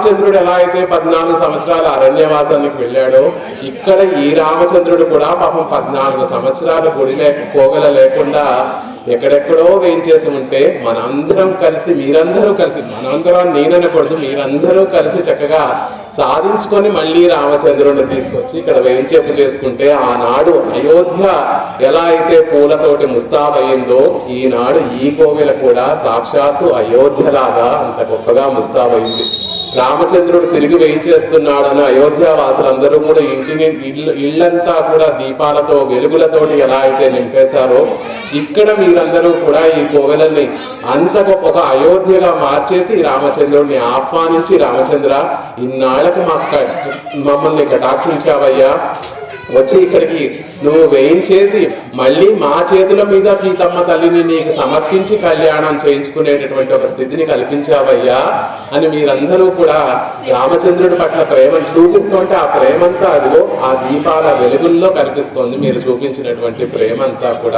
రామచంద్రుడు ఎలా అయితే పద్నాలుగు సంవత్సరాల అరణ్యవాసానికి వెళ్ళాడో ఇక్కడ ఈ రామచంద్రుడు కూడా పాపం పద్నాలుగు సంవత్సరాలు గుడి లేక పోగల లేకుండా ఎక్కడెక్కడో వేయించేసి ఉంటే మనందరం కలిసి మీరందరూ కలిసి మనందరం నేననకూడదు మీరందరూ కలిసి చక్కగా సాధించుకొని మళ్ళీ రామచంద్రుడిని తీసుకొచ్చి ఇక్కడ వేయించేపు చేసుకుంటే ఆనాడు అయోధ్య ఎలా అయితే పూలతోటి ముస్తాబయిందో ఈనాడు ఈ కోవెల కూడా సాక్షాత్తు అయోధ్యలాగా అంత గొప్పగా ముస్తాబయింది రామచంద్రుడు తిరిగి వేయించేస్తున్నాడని అయోధ్యావాసులందరూ కూడా ఇంటిని ఇల్లు ఇళ్ళంతా కూడా దీపాలతో వెలుగులతోటి ఎలా అయితే నింపేశారో ఇక్కడ మీరందరూ కూడా ఈ కోవెలని అంత గొప్ప ఒక అయోధ్యగా మార్చేసి రామచంద్రుడిని ఆహ్వానించి రామచంద్ర ఇన్నాళ్ళకు మా మమ్మల్ని కటాక్షించావయ్యా. వచ్చి ఇక్కడికి నువ్వు వేయించేసి మళ్ళీ మా చేతుల మీద సీతమ్మ తల్లిని నీకు సమర్పించి కళ్యాణం చేయించుకునేటటువంటి ఒక స్థితిని కల్పించావయ్యా అని మీరందరూ కూడా రామచంద్రుడి పట్ల ప్రేమను చూపిస్తుంటే ఆ ప్రేమంతా అదిగో ఆ దీపాల వెలుగుల్లో కనిపిస్తోంది. మీరు చూపించినటువంటి ప్రేమంతా కూడా